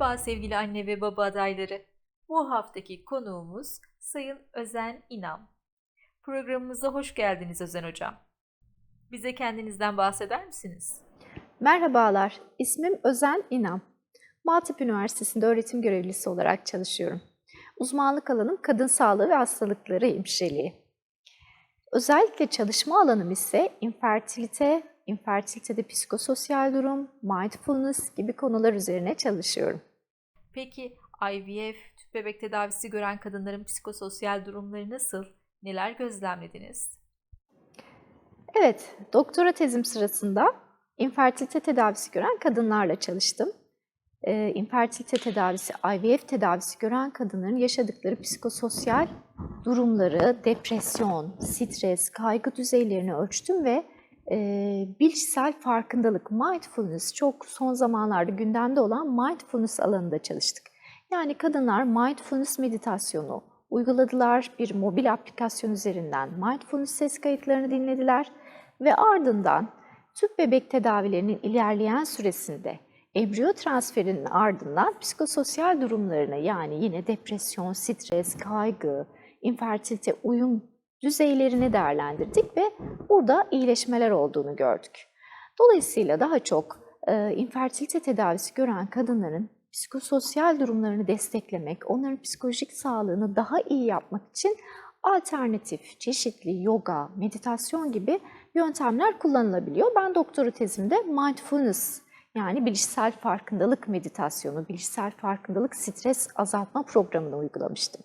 Merhaba sevgili anne ve baba adayları. Bu haftaki konuğumuz Sayın Özen İnam. Programımıza hoş geldiniz Özen Hocam. Bize kendinizden bahseder misiniz? Merhabalar, ismim Özen İnam. Maltepe Üniversitesi'nde öğretim görevlisi olarak çalışıyorum. Uzmanlık alanım kadın sağlığı ve hastalıkları hemşireliği. Özellikle çalışma alanım ise infertilite, infertilitede psikososyal durum, mindfulness gibi konular üzerine çalışıyorum. Peki IVF, tüp bebek tedavisi gören kadınların psikososyal durumları nasıl? Neler gözlemlediniz? Evet, doktora tezim sırasında infertilite tedavisi gören kadınlarla çalıştım. Ee, infertilite tedavisi, IVF tedavisi gören kadınların yaşadıkları psikososyal durumları, depresyon, stres, kaygı düzeylerini ölçtüm ve e, bilişsel farkındalık, mindfulness çok son zamanlarda gündemde olan mindfulness alanında çalıştık. Yani kadınlar mindfulness meditasyonu uyguladılar, bir mobil aplikasyon üzerinden mindfulness ses kayıtlarını dinlediler ve ardından tüp bebek tedavilerinin ilerleyen süresinde embriyo transferinin ardından psikososyal durumlarını yani yine depresyon, stres, kaygı, infertilite, uyum düzeylerini değerlendirdik ve burada iyileşmeler olduğunu gördük. Dolayısıyla daha çok e, infertilite tedavisi gören kadınların psikososyal durumlarını desteklemek, onların psikolojik sağlığını daha iyi yapmak için alternatif, çeşitli yoga, meditasyon gibi yöntemler kullanılabiliyor. Ben doktora tezimde mindfulness yani bilişsel farkındalık meditasyonu, bilişsel farkındalık stres azaltma programını uygulamıştım.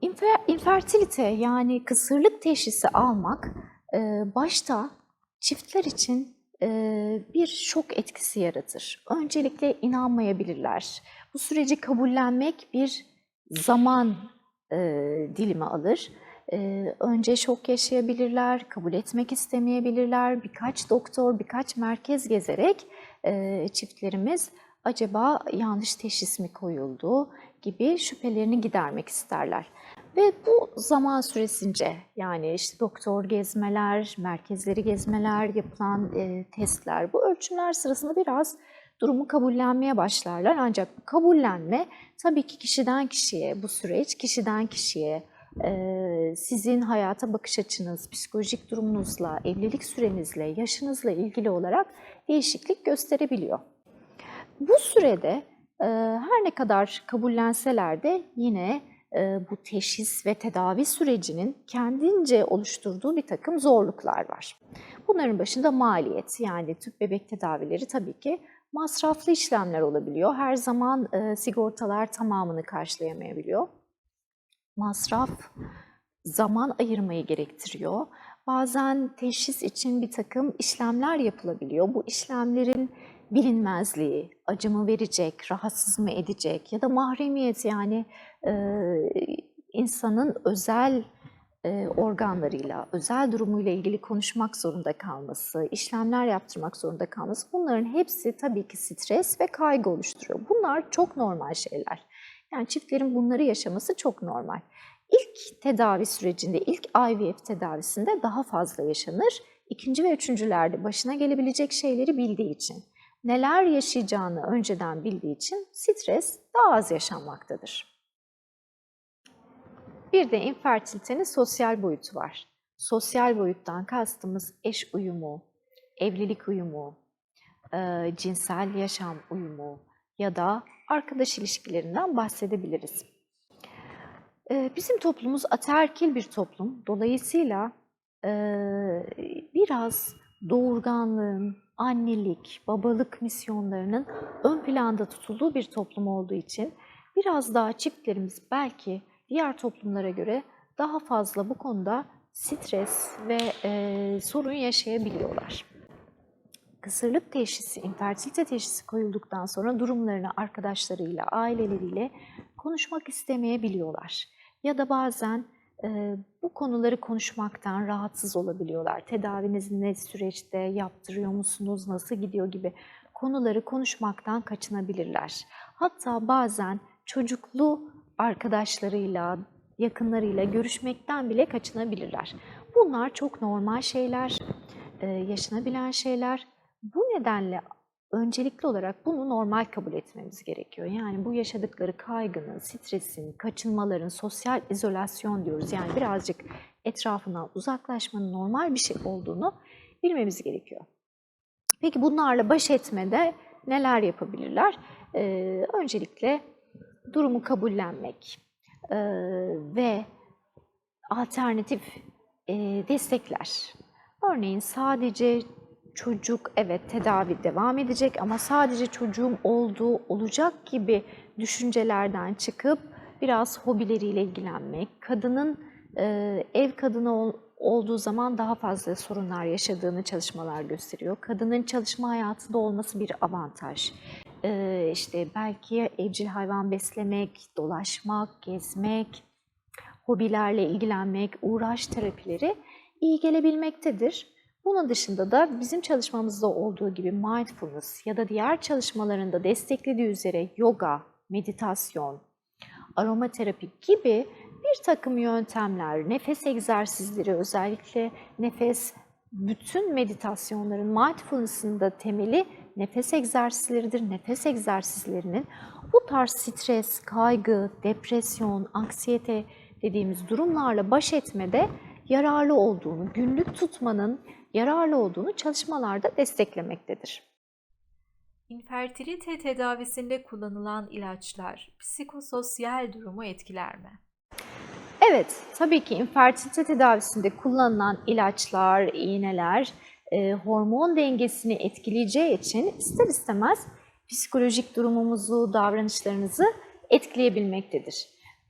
İnfer, infertilite yani kısırlık teşhisi almak e, başta çiftler için e, bir şok etkisi yaratır. Öncelikle inanmayabilirler. Bu süreci kabullenmek bir zaman e, dilimi alır. E, önce şok yaşayabilirler, kabul etmek istemeyebilirler. Birkaç doktor, birkaç merkez gezerek e, çiftlerimiz acaba yanlış teşhis mi koyuldu gibi şüphelerini gidermek isterler. Ve bu zaman süresince yani işte doktor gezmeler, merkezleri gezmeler, yapılan e, testler, bu ölçümler sırasında biraz durumu kabullenmeye başlarlar. Ancak bu kabullenme tabii ki kişiden kişiye, bu süreç kişiden kişiye, e, sizin hayata bakış açınız, psikolojik durumunuzla, evlilik sürenizle, yaşınızla ilgili olarak değişiklik gösterebiliyor. Bu sürede her ne kadar kabullenseler de yine e, bu teşhis ve tedavi sürecinin kendince oluşturduğu bir takım zorluklar var. Bunların başında maliyet yani tüp bebek tedavileri tabii ki masraflı işlemler olabiliyor. Her zaman e, sigortalar tamamını karşılayamayabiliyor. Masraf zaman ayırmayı gerektiriyor. Bazen teşhis için bir takım işlemler yapılabiliyor. Bu işlemlerin bilinmezliği, acı mı verecek, rahatsız mı edecek ya da mahremiyet yani e, insanın özel e, organlarıyla, özel durumuyla ilgili konuşmak zorunda kalması, işlemler yaptırmak zorunda kalması bunların hepsi tabii ki stres ve kaygı oluşturuyor. Bunlar çok normal şeyler. Yani çiftlerin bunları yaşaması çok normal. İlk tedavi sürecinde, ilk IVF tedavisinde daha fazla yaşanır. İkinci ve üçüncülerde başına gelebilecek şeyleri bildiği için neler yaşayacağını önceden bildiği için stres daha az yaşanmaktadır. Bir de infertilitenin sosyal boyutu var. Sosyal boyuttan kastımız eş uyumu, evlilik uyumu, e, cinsel yaşam uyumu ya da arkadaş ilişkilerinden bahsedebiliriz. E, bizim toplumumuz ataerkil bir toplum. Dolayısıyla e, biraz doğurganlığın, annelik, babalık misyonlarının ön planda tutulduğu bir toplum olduğu için biraz daha çiftlerimiz belki diğer toplumlara göre daha fazla bu konuda stres ve e, sorun yaşayabiliyorlar. Kısırlık teşhisi, infertilite teşhisi koyulduktan sonra durumlarını arkadaşlarıyla, aileleriyle konuşmak istemeyebiliyorlar. Ya da bazen bu konuları konuşmaktan rahatsız olabiliyorlar. Tedaviniz ne süreçte, yaptırıyor musunuz, nasıl gidiyor gibi konuları konuşmaktan kaçınabilirler. Hatta bazen çocuklu arkadaşlarıyla, yakınlarıyla görüşmekten bile kaçınabilirler. Bunlar çok normal şeyler, yaşanabilen şeyler. Bu nedenle öncelikli olarak bunu normal kabul etmemiz gerekiyor. Yani bu yaşadıkları kaygının, stresin, kaçınmaların, sosyal izolasyon diyoruz. Yani birazcık etrafından uzaklaşmanın normal bir şey olduğunu bilmemiz gerekiyor. Peki bunlarla baş etmede neler yapabilirler? Ee, öncelikle durumu kabullenmek ee, ve alternatif e, destekler. Örneğin sadece çocuk evet tedavi devam edecek ama sadece çocuğum olduğu olacak gibi düşüncelerden çıkıp biraz hobileriyle ilgilenmek, kadının e, ev kadını ol, olduğu zaman daha fazla sorunlar yaşadığını çalışmalar gösteriyor. Kadının çalışma hayatında olması bir avantaj. E, işte belki evcil hayvan beslemek, dolaşmak, gezmek, hobilerle ilgilenmek, uğraş terapileri iyi gelebilmektedir. Bunun dışında da bizim çalışmamızda olduğu gibi mindfulness ya da diğer çalışmalarında desteklediği üzere yoga, meditasyon, aromaterapi gibi bir takım yöntemler, nefes egzersizleri özellikle nefes, bütün meditasyonların mindfulness'ın da temeli nefes egzersizleridir. Nefes egzersizlerinin bu tarz stres, kaygı, depresyon, anksiyete dediğimiz durumlarla baş etmede yararlı olduğunu, günlük tutmanın yararlı olduğunu çalışmalarda desteklemektedir. İnfertilite tedavisinde kullanılan ilaçlar psikososyal durumu etkiler mi? Evet, tabii ki infertilite tedavisinde kullanılan ilaçlar, iğneler e, hormon dengesini etkileyeceği için ister istemez psikolojik durumumuzu, davranışlarınızı etkileyebilmektedir.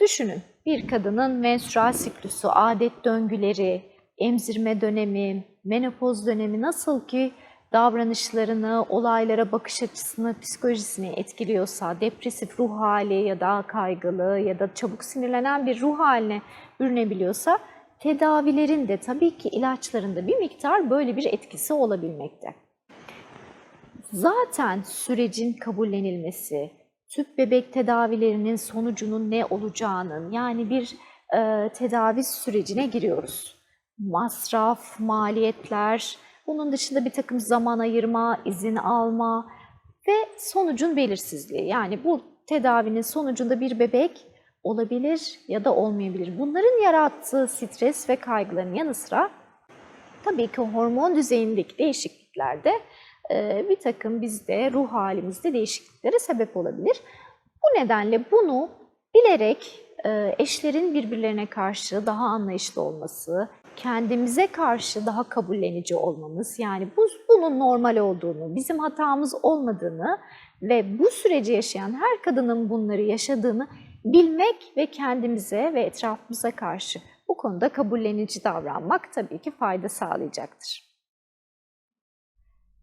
Düşünün, bir kadının menstrual siklüsü, adet döngüleri, emzirme dönemi, menopoz dönemi nasıl ki davranışlarını, olaylara bakış açısını, psikolojisini etkiliyorsa, depresif ruh hali ya da kaygılı ya da çabuk sinirlenen bir ruh haline bürünebiliyorsa, tedavilerin de tabii ki ilaçların da bir miktar böyle bir etkisi olabilmekte. Zaten sürecin kabullenilmesi, tüp bebek tedavilerinin sonucunun ne olacağının yani bir e, tedavi sürecine giriyoruz. Masraf, maliyetler, bunun dışında bir takım zaman ayırma, izin alma ve sonucun belirsizliği. Yani bu tedavinin sonucunda bir bebek olabilir ya da olmayabilir. Bunların yarattığı stres ve kaygıların yanı sıra tabii ki hormon düzeyindeki değişikliklerde e, bir takım bizde ruh halimizde değişikliklere sebep olabilir. Bu nedenle bunu bilerek e, eşlerin birbirlerine karşı daha anlayışlı olması, kendimize karşı daha kabullenici olmamız, yani bu, bunun normal olduğunu, bizim hatamız olmadığını ve bu süreci yaşayan her kadının bunları yaşadığını bilmek ve kendimize ve etrafımıza karşı bu konuda kabullenici davranmak tabii ki fayda sağlayacaktır.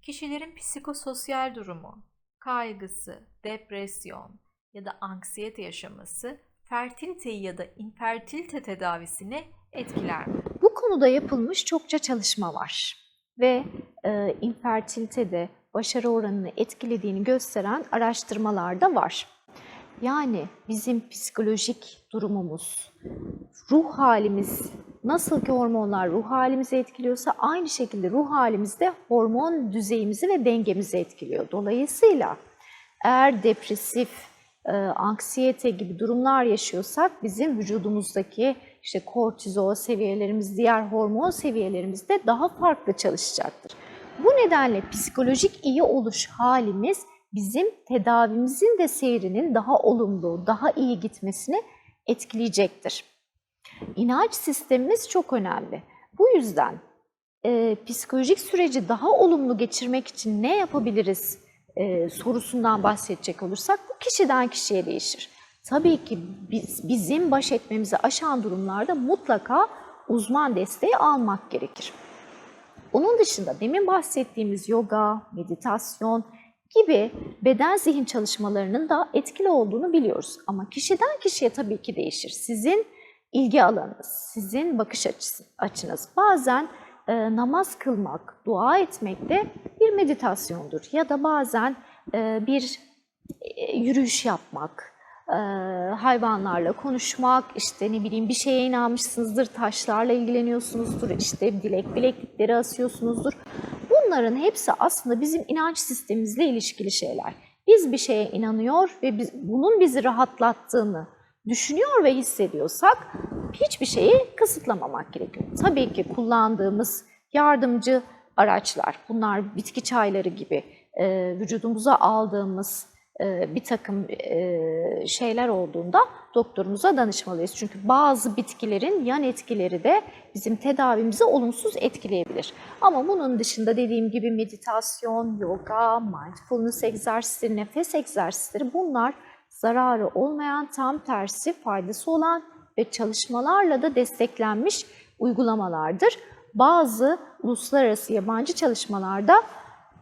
Kişilerin psikososyal durumu, kaygısı, depresyon ya da anksiyete yaşaması fertiliteyi ya da infertilite tedavisini etkiler mi? Konuda yapılmış çokça çalışma var ve e, infertilitede başarı oranını etkilediğini gösteren araştırmalar da var. Yani bizim psikolojik durumumuz, ruh halimiz, nasıl ki hormonlar ruh halimizi etkiliyorsa aynı şekilde ruh halimiz de hormon düzeyimizi ve dengemizi etkiliyor. Dolayısıyla eğer depresif, e, anksiyete gibi durumlar yaşıyorsak bizim vücudumuzdaki işte kortizol seviyelerimiz, diğer hormon seviyelerimiz de daha farklı çalışacaktır. Bu nedenle psikolojik iyi oluş halimiz bizim tedavimizin de seyrinin daha olumlu, daha iyi gitmesini etkileyecektir. İnanç sistemimiz çok önemli. Bu yüzden e, psikolojik süreci daha olumlu geçirmek için ne yapabiliriz e, sorusundan bahsedecek olursak bu kişiden kişiye değişir. Tabii ki biz, bizim baş etmemizi aşan durumlarda mutlaka uzman desteği almak gerekir. Onun dışında demin bahsettiğimiz yoga, meditasyon gibi beden zihin çalışmalarının da etkili olduğunu biliyoruz. Ama kişiden kişiye tabii ki değişir. Sizin ilgi alanınız, sizin bakış açısı, açınız. Bazen e, namaz kılmak, dua etmek de bir meditasyondur. Ya da bazen e, bir e, yürüyüş yapmak, hayvanlarla konuşmak, işte ne bileyim bir şeye inanmışsınızdır, taşlarla ilgileniyorsunuzdur, işte dilek bileklikleri asıyorsunuzdur. Bunların hepsi aslında bizim inanç sistemimizle ilişkili şeyler. Biz bir şeye inanıyor ve biz, bunun bizi rahatlattığını düşünüyor ve hissediyorsak hiçbir şeyi kısıtlamamak gerekiyor. Tabii ki kullandığımız yardımcı araçlar, bunlar bitki çayları gibi e, vücudumuza aldığımız bir takım e, şeyler olduğunda doktorumuza danışmalıyız. Çünkü bazı bitkilerin yan etkileri de bizim tedavimizi olumsuz etkileyebilir. Ama bunun dışında dediğim gibi meditasyon, yoga, mindfulness egzersizleri, nefes egzersizleri bunlar zararı olmayan, tam tersi faydası olan ve çalışmalarla da desteklenmiş uygulamalardır. Bazı uluslararası yabancı çalışmalarda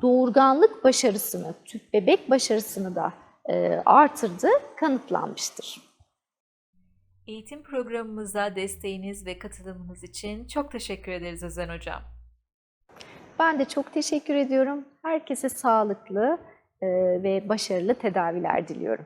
doğurganlık başarısını, tüp bebek başarısını da e, artırdığı kanıtlanmıştır. Eğitim programımıza desteğiniz ve katılımınız için çok teşekkür ederiz Özen Hocam. Ben de çok teşekkür ediyorum. Herkese sağlıklı e, ve başarılı tedaviler diliyorum.